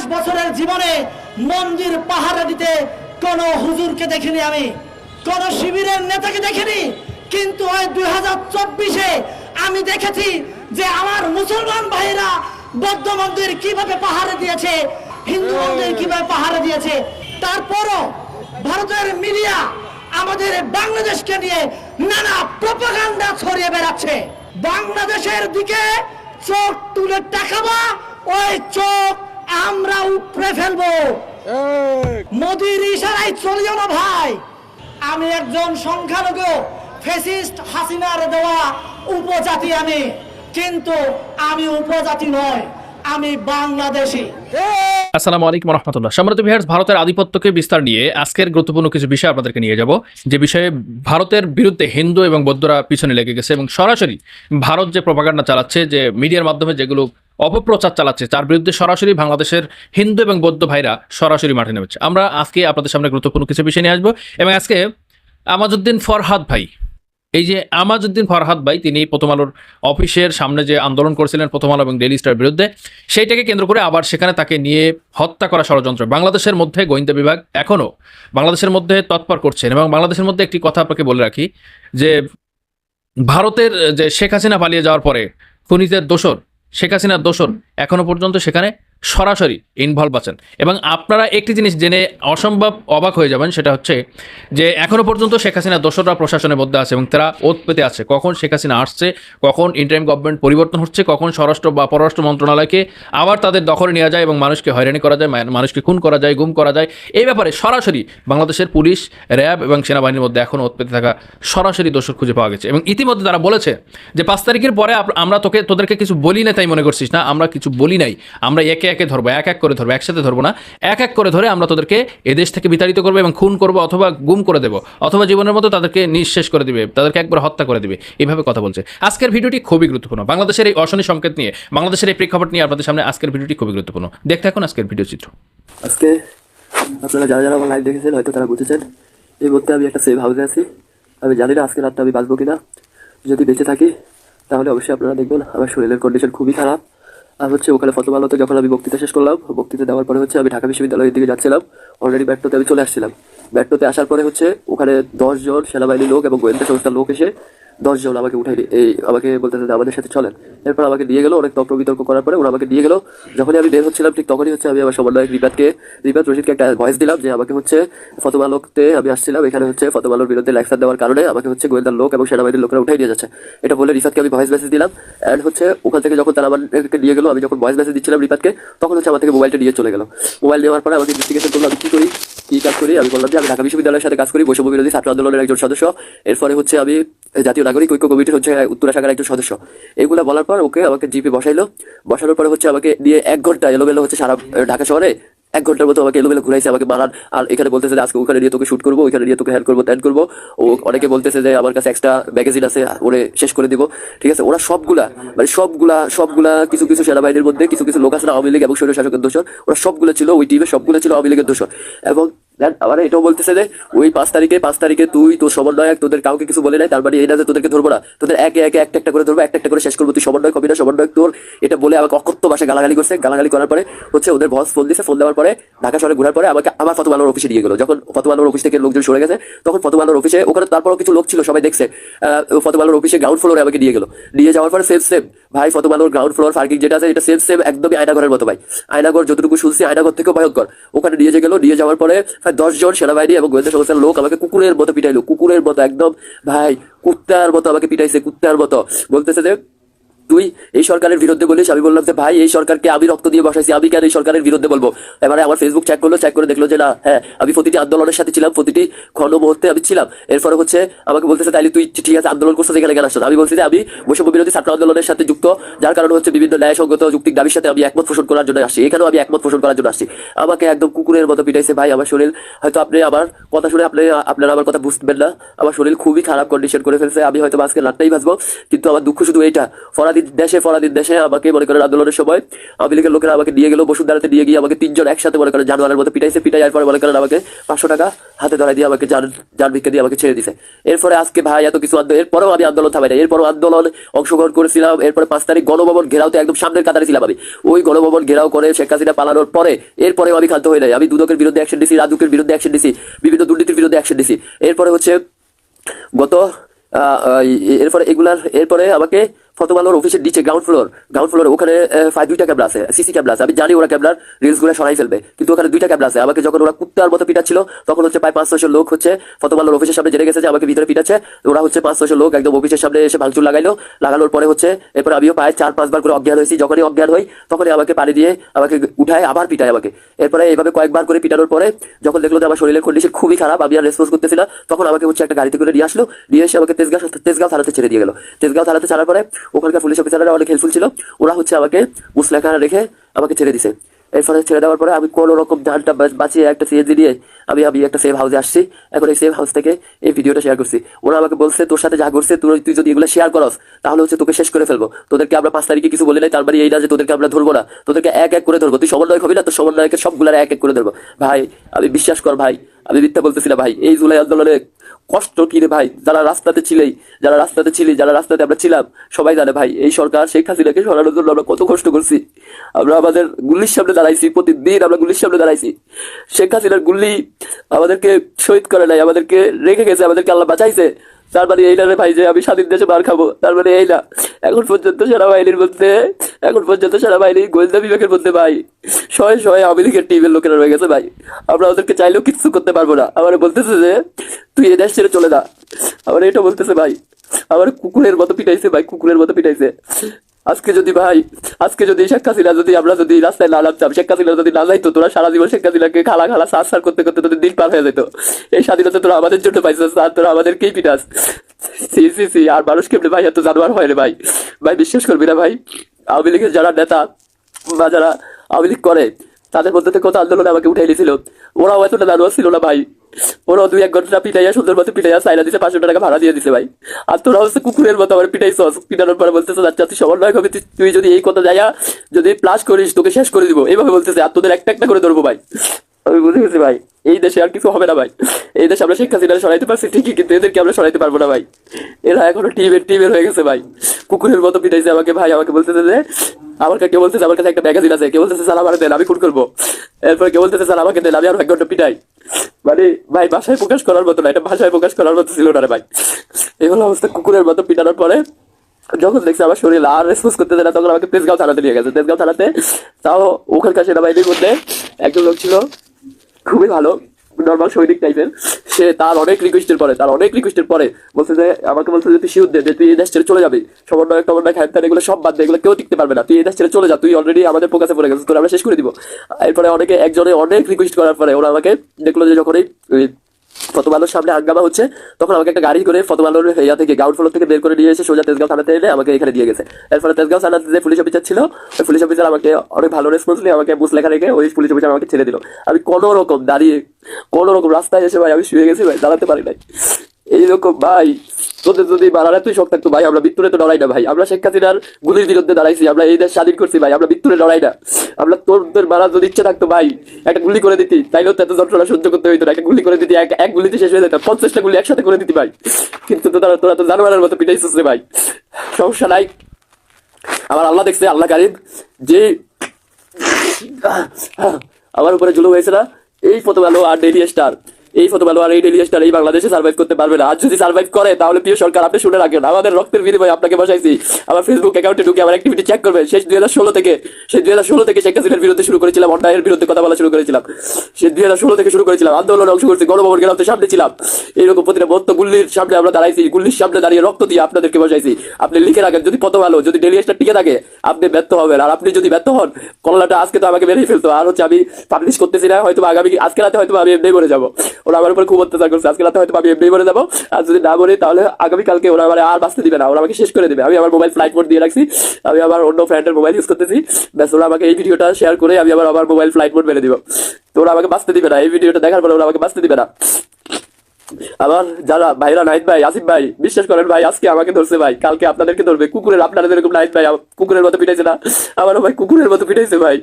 পঞ্চাশ বছরের জীবনে মন্দির পাহারা দিতে কোন হুজুরকে দেখিনি আমি। কোন শিবিরের নেতাকে দেখিনি। কিন্তু ওই দুই হাজার চব্বিশে আমি দেখেছি যে আমার মুসলমান ভাইরা বৌদ্ধ মন্দির কীভাবে পাহারা দিয়েছে, হিন্দু মন্দির কীভাবে পাহারা দিয়েছে, তারপরও ভারতের মিডিয়া আমাদের বাংলাদেশকে নিয়ে নানা প্রপাগান্ডা ছড়িয়ে বেড়াচ্ছে। বাংলাদেশের দিকে চোখ তুলে তাকাবা, ওই চোখ আমরা উপড়ে ফেলব। মোদির ইশারায় চলিও না ভাই। আমি একজন সংখ্যালঘু ফেসিস্ট হাসিনার দেওয়া উপজাতি আমি। কিন্তু আমি উপজাতি নয় আমি বাংলাদেশী। আসসালামু আলাইকুম রহমতুল্লাহ। বিহার ভারতের আধিপত্যকে বিস্তার নিয়ে আজকের গুরুত্বপূর্ণ কিছু বিষয় আপনাদেরকে নিয়ে যাব। যে বিষয়ে ভারতের বিরুদ্ধে হিন্দু এবং বৌদ্ধরা পিছনে লেগে গেছে এবং সরাসরি ভারত যে প্রপাগান্ডা চালাচ্ছে যে মিডিয়ার মাধ্যমে যেগুলো অপপ্রচার চালাচ্ছে। তার বিরুদ্ধে সরাসরি বাংলাদেশের হিন্দু এবং বৌদ্ধ ভাইরা সরাসরি মাঠে নেমেছে। আমরা আজকে আপনাদের সামনে গুরুত্বপূর্ণ কিছু বিষয় নিয়ে আসব এবং আজকে আমাজুদ্দিন ফরহাদ ভাই, এই যে আমাজউদ্দিন ফরহাদ ভাই, তিনি প্রথম আলোর অফিসের সামনে যে আন্দোলন করেছিলেন প্রথম আলো এবং ডেলি স্টার বিরুদ্ধে, সেইটাকে কেন্দ্র করে আবার সেখানে তাকে নিয়ে হত্যা করা ষড়যন্ত্র। বাংলাদেশের মধ্যে গোয়েন্দা বিভাগ এখনও বাংলাদেশের মধ্যে তৎপর করছেন এবং বাংলাদেশের মধ্যে একটি কথা আপনাকে বলে রাখি, যে ভারতের যে শেখ হাসিনা পালিয়ে যাওয়ার পরে খুনিদের দোষর শেখ হাসিনার দোষর এখনও পর্যন্ত সেখানে সরাসরি ইনভলভ আছেন। এবং আপনারা একটি জিনিস জেনে অসম্ভব অবাক হয়ে যাবেন, সেটা হচ্ছে যে এখনও পর্যন্ত শেখ হাসিনার দোষররা প্রশাসনের মধ্যে আছে এবং তারা ওত পেতে আছে। কখন শেখ হাসিনা আসছে, কখন ইন্টারিম গভর্নমেন্ট পরিবর্তন হচ্ছে, কখন স্বরাষ্ট্র বা পররাষ্ট্র মন্ত্রণালয়কে আবার তাদের দখলে নেওয়া যায় এবং মানুষকে হয়রানি করা যায় মানুষকে খুন করা যায়, গুম করা যায়। এই ব্যাপারে সরাসরি বাংলাদেশের পুলিশ, র্যাব এবং সেনাবাহিনীর মধ্যে এখনও ওত পেতে থাকা সরাসরি দোষর খুঁজে পাওয়া গেছে। এবং ইতিমধ্যে তারা বলেছে যে, পাঁচ তারিখের পরে আমরা তোকে তোদেরকে কিছু বলি না তাই মনে করছিস না, আমরা কিছু বলি নাই। আমরা একে একে ধরবো, এক এক করে ধরবো, একসাথে ধরবো না, এক এক করে ধরে আমরা তোদেরকে এদেশ থেকে বিতাড়িত করব এবং খুন করব অথবা গুম করে দেবো, অথবা জীবনের মতো তাদেরকে নিঃশেষ করে দিবে, তাদেরকে একবার হত্যা করে দিবে এইভাবে কথা বলছে। আজকের ভিডিওটি খুবই গুরুত্বপূর্ণ। বাংলাদেশের এই অশনি সংকেত নিয়ে, বাংলাদেশের এই প্রেক্ষাপট নিয়ে আপনাদের সামনে আজকের ভিডিওটি খুবই গুরুত্বপূর্ণ। দেখতে থাকুন আজকের ভিডিও চিত্র। আজকে আপনারা যারা যারা লাইভ দেখেছেন, হয়তো তারা বুঝেছেন, এই মুহূর্তে আমি একটা সেভ হাউসে আছি। আমি জানি না আজকে রাতটা আমি বাঁচবো কিনা। যদি বেঁচে থাকি, তাহলে অবশ্যই আপনারা দেখবেন, আমার শরীরের কন্ডিশন খুবই খারাপ। আর হচ্ছে ওখানে ফতোমালতে যখন আমি বক্তৃতা শেষ করলাম, বক্তৃতা দেওয়ার পরে হচ্ছে আমি ঢাকা বিশ্ববিদ্যালয়ের দিকে যাচ্ছিলাম। অলরেডি ব্যাটটোতে আমি চলে আসছিলাম। ব্যাটটোতে আসার পরে হচ্ছে ওখানে দশজন সেনাবাহিনী লোক এবং গোয়েন্দা সংস্থার লোক এসে দশজন আমাকে উঠাই এই আমাকে বলতেছে যে আমাদের সাথে চলেন। এরপর আমাকে দিয়ে গেলো, অনেক তর্ক বিতর্ক করার পরে ওরা আমাকে দিয়ে গেলো। যখনই আমি বের হচ্ছিলাম, ঠিক তখনই হচ্ছে আমি আমার সমন্বয়ক রিপাতকে রিপাত রশিদকে একটা ভয়েস দিলাম যে আমাকে হচ্ছে ফতোমালকতে আমি আসছিলাম। এখানে হচ্ছে ফতোমালোর বিরুদ্ধে লেকচার দেওয়ার কারণে আমাকে হচ্ছে গোয়েন্দার লোক এবং সেনাবাহিনীর লোকরা উঠাই নিয়ে যাচ্ছে। এটা বলে রিফাতকে আমি ভয়েস মেসেজ দিলাম অ্যান্ড হচ্ছে ওখান থেকে যখন তারা আমাকে নিয়ে গেলো, আমি যখন ভয়েস মেসেজ দিচ্ছিলাম রিপাতকে, তখন হচ্ছে আমার থেকে মোবাইলটা নিয়ে চলে গেলো। মোবাইল নেওয়ার পরে আমাকে ইনভেস্টিগেশন করল, আমি কি করি? কি কাজ করি, আমি বললাম যে আমি ঢাকা বিশ্ববিদ্যালয়ের সাথে কাজ করি, বৈষম্য বিরোধী ছাত্র আন্দোলনের একজন সদস্য। এরপরে হচ্ছে আমি জাতীয় নাগরিক ঐক্য কমিটির হচ্ছে উত্তরা শাখার একজন সদস্য। এগুলো বলার পর ওকে আমাকে জিপি বসাইলো। বসানোর পরে হচ্ছে আমাকে দিয়ে এক ঘণ্টা এলোমেলো হচ্ছে সারা ঢাকা শহরে এক ঘণ্টার মতো আমাকে এলোমেলো ঘুরাইছে, আমাকে মারার। আর এখানে বলতেছে যে, আজকে ওখানে নিয়ে তোকে শুট করব ওইখানে নিয়ে তোকে হ্যান্ড করব ত্যান করব। ও অনেকে বলতেছে যে, আমার কাছে এক্সট্রা ম্যাগাজিন আছে, ওরে শেষ করে দিব। ঠিক আছে? ওরা সবগুলা মানে সবগুলা সবগুলা কিছু কিছু সেনাবাহিনীর মধ্যে কিছু কিছু লোক আছে আওয়ামী লীগ এবং সৈন্য শাসকের দোষর। ওরা সবগুলো ছিল, ওই টিমে সবগুলো ছিল আওয়ামী লীগের দোষর। এবং দেন আবার এটাও বলতেছে যে, ওই পাঁচ তারিখে পাঁচ তারিখে তুই, তোর সমন্বয়ক, তোদের কাউকে কিছু বলে নাই, তার মানে এই যে তোদেরকে ধরবো না, তোদের একে একে, একটা একটা করে ধরবো, একটা একটা করে শেষ করব, তুই সমন্বয় কবি না, সমন্বয়ক তোর, এটা বলে আমাকে অকথ্য ভাষায় গালাগালি করছে, গালাগালি করার পরে হচ্ছে ওদের বস ফোন দিছে ফোন দেওয়ার পরে ঢাকা শহরে ঘোরার পরে আমাকে আমার ফটো আলোর অফিসে নিয়ে গেলো। যখন ফটো আলোর অফিস থেকে লোকজন সরে গেছে, তখন ফটো আলোর অফিসে ওখানে তারপরও কিছু লোক ছিল, সবাই দেখছে ফটো আলোর অফিসে গ্রাউন্ড ফ্লোরে আমাকে নিয়ে গেলো। নিয়ে যাওয়ার পরে সেম সেম ভাই ফটো আলোর গ্রাউন্ড ফ্লোর পার্কিং যেটা আছে, এটা সেম সেম একদমই আয়নাঘরের মতো ভাই। আয়নাঘর যতটুকু শুনছি, আয়নাঘর থেকেও ভয়ঙ্কর। ওখানে নিয়ে যে গেলো, নিয়ে যাওয়ার পরে দশজন সেনাবাহিনী এবং গোয়েন্দা সংস্থার লোক আমাকে কুকুরের মতো পিটাইলো। কুকুরের মতো একদম, ভাই, কুত্তার মতো আমাকে পিটাইছে, কুত্তার মতো। বলতেছে যে তুই এই সরকারের বিরুদ্ধে বলিস, আমি বললাম যে ভাই, এই সরকারকে আমি রক্ত দিয়ে বসাইছি, আমি কেন এই সরকারের বিরুদ্ধে বলব? এবারে আমার ফেসবুক চেক করল চেক করে দেখল যে না হ্যাঁ আমি প্রতিটি আন্দোলনের সাথে ছিলাম, প্রতিটি ক্ষণ মুহূর্তে আমি ছিলাম। এরপরে হচ্ছে আমাকে বলতেছে, তাইলে তুই ঠিক আছে, আন্দোলন করছিস, এখানে কেন আসছো আমি বলছি যে আমি বৈষম্য বিরোধী ছাত্র আন্দোলনের সাথে যুক্ত, যার কারণে হচ্ছে বিভিন্ন ন্যায়সঙ্গত যুক্তিক দাবির সাথে আমি একমত পোষণ করার জন্য আসছি। এখানেও আমি একমত পোষণ করার জন্য আসছি। আমাকে একদম কুকুরের মতো পিটাইছে ভাই, আমার শরীর। হয়তো আপনি আমার কথা শুনে আপনি, আপনারা আমার কথা বুঝবেন না। আমার শরীর খুবই খারাপ কন্ডিশন করে ফেলছে। আমি হয়তো আজকে রাতটাই বাঁচবো, কিন্তু আমার দুঃখ শুধু এইটা। ফরাদি ফরাদির দেশে ফরাদির দেশে আমাকে মনে করেন আন্দোলনের সময় আওয়ামী লীগের লোকেরা আমাকে নিয়ে গেল বসুন্ধরাতে নিয়ে গিয়ে আমাকে তিনজন একসাথে মনে করেন জানোয়ারের মতো পিটাইছে পিটাই পরে মনে করেন আমাকে পাঁচশো টাকা হাতে ধরাই দিয়ে আমাকে যান যান ভিক্ষা দিয়ে আমাকে ছেড়ে দিছে। এরপরে আজকে ভাই এত কিছু আন্দোলন, এরপরেও আমি আন্দোলন থামাই না এরপরও আন্দোলন অংশগ্রহণ করেছিলাম। এরপরে পাঁচ তারিখ গণভবন ঘেরাওতে একদম সামনের কাতারে ছিলাম আমি। ওই গণভবন ঘেরাও করে শেখ হাসিনা পালানোর পরে এরপরেও আমি খাদ্য হয়ে নাই। আমি দুদকের বিরুদ্ধে অ্যাকশন দিছি রাজুকের বিরুদ্ধে অ্যাকশন দিছি বিভিন্ন দুর্নীতির বিরুদ্ধে অ্যাকশন দিছি এরপরে হচ্ছে গত এরপরে এগুলার, এরপরে আমাকে ফতোমালোর অফিসের নিচে গ্রাউন্ড ফ্লোর গ্রাউন্ড ফ্লোর ওখানে দুইটা ক্যামেরা আছে সিসি ক্যামেরা আছে। আমি জানি ওরা ক্যামেরার রিলসগুলো সরাই ফেলবে, কিন্তু ওখানে দুইটা ক্যামেরা আছে। আমাকে যখন ওরা কুত্তার মতো পিটাচ্ছিল, তখন হচ্ছে প্রায় পাঁচ ছশো লোক হচ্ছে ফতোমালোর অফিসের সামনে জেনে গেছে যে আমাকে ভিতরে পিটাচ্ছে। ওরা হচ্ছে পাঁচ ছশো লোক একদম অফিসের সামনে এসে ভাঙচুর লাগাইলো। লাগানোর পরে হচ্ছে, এরপর আমিও প্রায় চার, পাঁচবার করে অজ্ঞান হয়েছি। যখনই অজ্ঞান হই, তখনই আমাকে পানি দিয়ে আমাকে উঠায়, আবার পিটায় আমাকে। এরপরে এইভাবে কয়েকবার করে পিটানোর পরে, যখন দেখল যে আমার শরীরের কন্ডিশন খুবই খারাপ, আমি আর রেসপন্স করতেছি না, তখন আমাকে হচ্ছে একটা গাড়িতে করে নিয়ে আসলো। নিয়ে এসে আমাকে তেজগাঁও তেজগাঁও থানাতে ছেড়ে দিয়ে গেল। তেজগাঁও থানাতে ছাড়ার পরে ওখানকার পুলিশ অফিসাররা অনেক হেল্পফুল ছিল। ওরা হচ্ছে আমাকে মুসলেখা রেখে আমাকে ছেড়ে দিছে। এরপরে ছেড়ে দেওয়ার পরে আমি কোনো রকম ধানটা বাঁচিয়ে একটা সিএনজি নিয়ে আমি আমি একটা সেভ হাউসে আসছি। এখন এই সেভ হাউস থেকে এই ভিডিওটা শেয়ার করছি। ওরা আমাকে বলছে, তোর সাথে যা করছে তুই তুই যদি এগুলো শেয়ার করস, তাহলে হচ্ছে তোকে শেষ করে ফেলব। তোদেরকে আমরা পাঁচ তারিখে কিছু বলে নাই, তার মানে এই যে তোদেরকে আমরা ধরবো না। তোদেরকে এক এক করে ধরবো। তুই সমন্বয় হবি না, তোর সমন্বয়কে সবগুলার এক এক করে ধরবো। ভাই, আমি বিশ্বাস কর ভাই, আমি মিথ্যা বলতেছি না ভাই। এই জুলাই আন্দোলনে কষ্ট কি রে ভাই? যারা রাস্তাতে ছিলেই যারা রাস্তাতে ছিলি, যারা রাস্তাতে আমরা ছিলাম, সবাই জানে ভাই, এই সরকার শেখ হাসিনাকে সরানোর জন্য আমরা কত কষ্ট করছি। আমরা আমাদের গুলির সামনে দাঁড়াইছি, প্রতিদিন আমরা গুলির সামনে দাঁড়াইছি। শেখ হাসিনার গুল্লি আমাদেরকে শহীদ করে নাই, আমাদেরকে রেখে গেছে, আমাদেরকে আল্লাহ বাঁচাইছে। তার মানে এই না রে ভাই যে আমি স্বাধীন দেশে মার খাব। তার মানে এই না। এখন পর্যন্ত সেনাবাহিনীর মধ্যে, এখন পর্যন্ত সেনাবাহিনী গোয়েন্দা বিভাগের মধ্যে ভাই, শয়ে শয়ে আমেরিকার টিমের লোকেরা রয়ে গেছে ভাই। আমরা ওদেরকে চাইলেও কিচ্ছু করতে পারব না। আমার বলতেছে যে, তুই এ দেশ ছেড়ে চলে যা। আমার এটা বলতেছে ভাই। আমার কুকুরের মতো পিটাইছে ভাই, কুকুরের মতো পিটাইছে। আজকে যদি ভাই, আজকে যদি শেখ হাসিনা যদি আমরা যদি রাস্তায় না নামতাম, শেখ হাসিনা যদি না যাইতো, তোরা সারা জীবন শেখ হাসিনাকে খালা খালা সার সার করতে করতে তোদের দিন পার হয়ে যেত এই স্বাধীনতা তোরা আমাদের জন্য পাইছো আর তোরা আমাদেরকেই পিটাস? সি সি সি, আর মানুষ কেমনি ভাই, এত জানোয়ার হয় রে ভাই? ভাই, বিশ্বাস করবি না ভাই? আওয়ামী লীগের যারা নেতা বা যারা আওয়ামী লীগ করে তাদের মধ্যে কত আন্দোলনে আমাকে উঠে এনেছিল ওরাও এতটা জানোয়ার ছিল না ভাই। ওরাও দুই এক ঘণ্টা পিটাইয়া সুন্দর মতো পিটাইয়া সাইনা দিছে, পাঁচশো টাকা ভাড়া দিয়ে দিছে ভাই। আর তোরা হচ্ছে কুকুরের মতো আমার পিটাইছস পিটানোর পরে বলতেছে আচ্ছা তুই সমন্বয় হবে তুই যদি এই কথা যাইয়া যদি প্লাস করিস, তোকে শেষ করে দিব। এইভাবে বলতেছে, আর তোদের একটা একটা করে ধরবো ভাই। আমি বুঝে গেছি ভাই, এই দেশে আর কিছু হবে না ভাই। এই দেশে আমরা শেখ হাসিনা সরাইতে পারছি ঠিকই, কিন্তু এদেরকে আমরা সরাইতে পারব না ভাই। এরা এখনও টিমের টিমের হয়ে গেছে ভাই। কুকুরের মতো পিটাইছে আমাকে ভাই, আমাকে বলতেছে যে আমার কেউ বলতেছে আমার কাছে একটা ম্যাগাজিন আছে। কেউ বলতেছে, স্যার, আমার দেন, আমি খুন করব। এরপর কেউ বলতেছে, স্যার, আমাকে দেন, আমি আর এক ঘণ্টা পিটাই। মানে ভাই ভাষায় প্রকাশ করার মতো না, এটা ভাষায় প্রকাশ করার মতো ছিল না রে ভাই। এই হলো অবস্থা, কুকুরের মতো পিটানোর পরে যখন দেখছি আমার শরীর আর রেসপন্স করতে দেয় না, তখন আমাকে তেজগাঁও থানাতে নিয়ে গেছে। তেজগাঁও থানাতে তাও ওখানকার সেনাবাহিনীর মধ্যে একজন লোক ছিল, খুবই ভালো নর্মাল সৈনিক টাইপের সে তার অনেক রিকোয়েস্টের পরে, তার অনেক রিকোয়েস্টের পরে বলছে যে, আমাকে বলছে যে, তুই শিউর দে, যে তুই এই দেশ ছেড়ে চলে যাবি। সমন্বয় টমন্বয় খান তান এগুলো সব বাদ দে, এগুলো কেউ টিকতে পারবে না। তুই এই দেশ ছেড়ে চলে যা, তুই অলরেডি আমাদের ফোকাসে পড়ে গেছিস তোর আমরা শেষ করে দিব। এরপরে অনেকে, একজনে অনেক রিকোয়েস্ট করার পরে ওরা আমাকে দেখল যে যখনই ফতোমালোর সামনে হাঙ্গামা হচ্ছে, তখন আমাকে একটা গাড়ি করে ফতোমালোর ইয়া থেকে গাউড ফ্লোর থেকে বের করে নিয়ে এসে সোজা তেজগাঁও থানাতে এনে আমাকে এখানে দিয়ে গেছে। এর ফলে তেজগাঁও থানাতে যে পুলিশ অফিসার ছিল, ওই পুলিশ অফিসার আমাকে অনেক ভালো রেসপন্স নিয়ে আমাকে বুঝ লেখা রেখে ওই পুলিশ অফিসার আমাকে ছেড়ে দিল। আমি কোনো রকম দাঁড়িয়ে, কোনো রকম রাস্তায় এসে ভাই আমি শুয়ে গেছি ভাই, দাঁড়াতে পারি নাই। এইরকম ভাই, তোদের যদি বাড়ার এতই শখ থাকতো, ভাই, আমরা মৃত্যুরে তো লড়াই না, ভাই। আমরা শেখ হাসিনার গুলির বিরুদ্ধে দাঁড়াইছি, আমরা এই দেশ স্বাধীন করছি, ভাই, আমরা মৃত্যুরে লড়াই না। আমরা তোদের মারার যদি ইচ্ছে থাকতো, ভাই, একটা গুলি করে দিতি, তাইলেও তো এত যন্ত্রণা সহ্য করতে হইতো একটা গুলি করে দিতি, এক গুলিতে শেষ হয়ে যেত, পঞ্চাশটা গুলি একসাথে করে দিতি, ভাই। কিন্তু তোরা তোরা তো জানোয়ারের মতো পিটাইছিস রে, ভাই। সমস্যা নাই। আমার আল্লাহ দেখছে, আল্লাহ কারিম, যে আমার উপরে জুলুম হয়েছে না, এই ফটো ভালো আর ডেলি স্টার এই ফটো ভালো আর এই ডেলি স্টার এই বাংলাদেশে সার্ভাইভ করতে পারবে না। আর যদি সার্ভাইভ করে, তাহলে প্রিয় সরকার, আপনি শুনে রাখেন। আমাদের রক্তের বিনিময়ে আপনাকে বসাইছি। আমার ফেসবুক অ্যাকাউন্টে ঢুকে আমার অ্যাক্টিভিটি চেক করবেন। শেষ দুই হাজার ষোলো থেকে সেই দুই হাজার ষোলো থেকে শেখ হাসিনার বিরুদ্ধে শুরু করেছিলাম। অন্যায়ের বিরুদ্ধে কথা বলা শুরু করেছিলাম। সে দুই হাজার ষোলো থেকে শুরু করেছিলাম। আন্দোলনে অংশ করছি, গণভবন গেলাম সামনে ছিলাম। এইরকম প্রতিটা বত্ত গুল্লির সামনে আমরা দাঁড়াইছি। গুল্লির সামনে দাঁড়িয়ে রক্ত দিয়ে আপনাদেরকে বসাইছি। আপনি লিখে রাখেন, যদি কত ভালো যদি ডেলি স্টার টিকে থাকে, আপনি ব্যর্থ হবেন। আর আপনি যদি ব্যর্থ হন কল্লাটা আজকে তো আমাকে বেরিয়ে ফেলতো। আর হচ্ছে আমি পাবলিশ করতেছি না হয়তো আগামী, আজকে রাতে হয়তো আমি এমনি মরে যাব। ওরা আমার উপর খুব অত্যাচার করছে। আজকে রাতে হয়তো আমি এমনি মরে যাব। আর যদি না মরে, তাহলে আগামীকালকে ওরা আমার আর বাঁচতে দিবে না। ওরা আমাকে শেষ করে দেবে। আমি আমার মোবাইল ফ্লাইট মোড দিয়ে রাখছি। আমি আমার অন্য ফ্রেন্ডের মোবাইল ইউজ করতেছি। ব্যাস, ওরা আমাকে এই ভিডিওটা শেয়ার করে আমি আবার আমার মোবাইল ফ্লাইট মোড মেরে দিব। তো ওরা আমাকে বাঁচতে দিবে না। এই ভিডিওটা দেখার পরে ওরা আমাকে বাঁচতে দিবে না। আমার যারা ভাইরা নাইট ভাই, আসিফ ভাই, বিশ্বাস করেন ভাই, আজকে আমাকে ধরছে ভাই, কালকে আপনাদেরকে ধরবে। কুকুরের আপনারা যেরকম নাইট ভাই কুকুরের মতো পিটাইছে না। আমারও ভাই কুকুরের মতো পিটাইছে ভাই।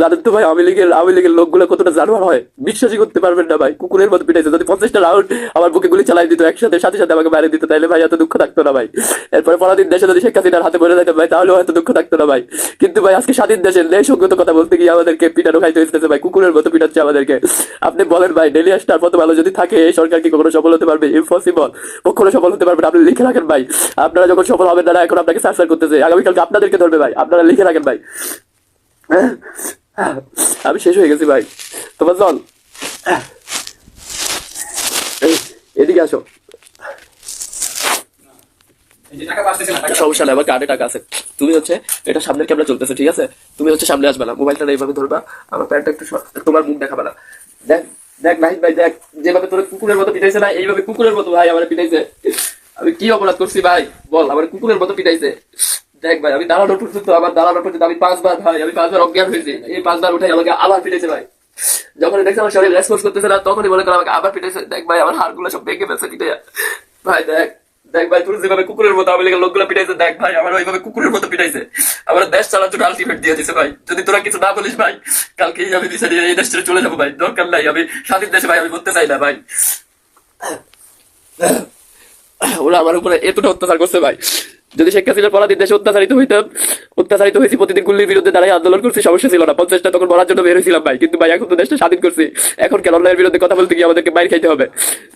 জানেন তো ভাই আওয়ামী লীগের আওয়ামী লীগের লোকগুলো কতটা জানোয়ার হয়। বিশ্বাসই করতে পারবেন না ভাই, কুকুরের মতো পিটাইছে। যদি পঞ্চাশটা রাউন্ড আমার বুকে গুলি চালাই দিত, একসাথে সাথে সাথে আমাকে বাইরে দিত, তাইলে ভাই এত দুঃখ থাকতো না ভাই। এরপরে পরাধীন দেশে যদি শেখ হাসিনার হাতে বলে যেতাম ভাই তাহলেও হয়তো দুঃখ থাকতো না ভাই। কিন্তু ভাই, আজকে স্বাধীন দেশের সঙ্গত কথা বলতে গিয়ে আমাদেরকে পিটানো খাইতে হইতেছে ভাই, কুকুরের মতো পিটাচ্ছে আমাদেরকে। আপনি বলেন ভাই ডেলি স্টার মতো ভালো যদি থাকে, এই সরকার কি কখনো সফল হতে পারবে? ইম্পসিবল কখনো সফল হতে পারবে আপনি লিখে রাখেন ভাই। আপনারা যখন সফল হবেন না এখন আপনাকে সার্চ করতেছে। আগামীকালকে আপনাদেরকে ধরবে ভাই। আপনারা লিখে রাখেন ভাই। আমি শেষ হয়ে গেছি ভাই। তোমার এই, এদিকে আসো। সমস্যা নেই আমার কার্ডে টাকা আছে। তুমি হচ্ছে এটা সামনের ক্যামেরা চলতেছে ঠিক আছে? তুমি হচ্ছে সামনে আসবে না। মোবাইলটা এইভাবে ধরবা। আমার প্যান্টটা একটু তোমার মুখ দেখাবে না। দেখ। দেখ নাহিদ ভাই, দেখ, যেভাবে তোর কুকুরের মতো পিটাইছে না, এইভাবে কুকুরের মতো ভাই আমার পিটাইছে। আমি কি অপরাধ করছি ভাই? বল, আমার কুকুরের মতো পিটাইছে। দেখ ভাই, আমি দাঁড়ানো পর্যন্ত, আমার দাঁড়ানো পর্যন্ত আমি পাঁচবার ভাই, আমি পাঁচবার অজ্ঞান হয়েছি। এই পাঁচবার উঠে আমাকে আবার পিটাইছে ভাই। যখন দেখছি আমার শরীর রেসপন্স করতেছে না, তখনই মনে করো আমাকে আবার পিটাইছে। দেখ ভাই, আমার হাড়গুলো সব ভেঙে ফেলছে ভাই, দেখ। দেখ ভাই যেভাবে কুকুরের মতো লোকগুলো পিটাইছে, দেখ ভাই আমার ওইভাবে কুকুরের মতো পিটাইছে। আমার দেশ চালার জন্য আলটিমেট দিয়ে দিছে ভাই। যদি তোরা কিছু না বলিস ভাই আমি এই দেশ ছেড়ে চলে যাব ভাই। দরকার নাই, আমি স্বাধীন দেশে ভাই, আমি করতে চাই না ভাই। ওরা আমার উপরে এতটা অত্যাচার করছে ভাই। যদি শেখ হাসিনার পরাধীন দেশে অত্যাচারিত হইতাম, অত্যাচারিত হয়েছি প্রতিদিন গুল্লির বিরুদ্ধে দাঁড়াই আন্দোলন করছি, সমস্যা ছিল না। পঞ্চাশটা তখন মরার জন্য বের হয়েছিলাম ভাই। কিন্তু ভাই, এখন তো দেশটা স্বাধীন করছি। এখন কেন অন্যায়ের বিরুদ্ধে কথা বলতে গিয়ে আমাদেরকে বাইর খাইতে হবে?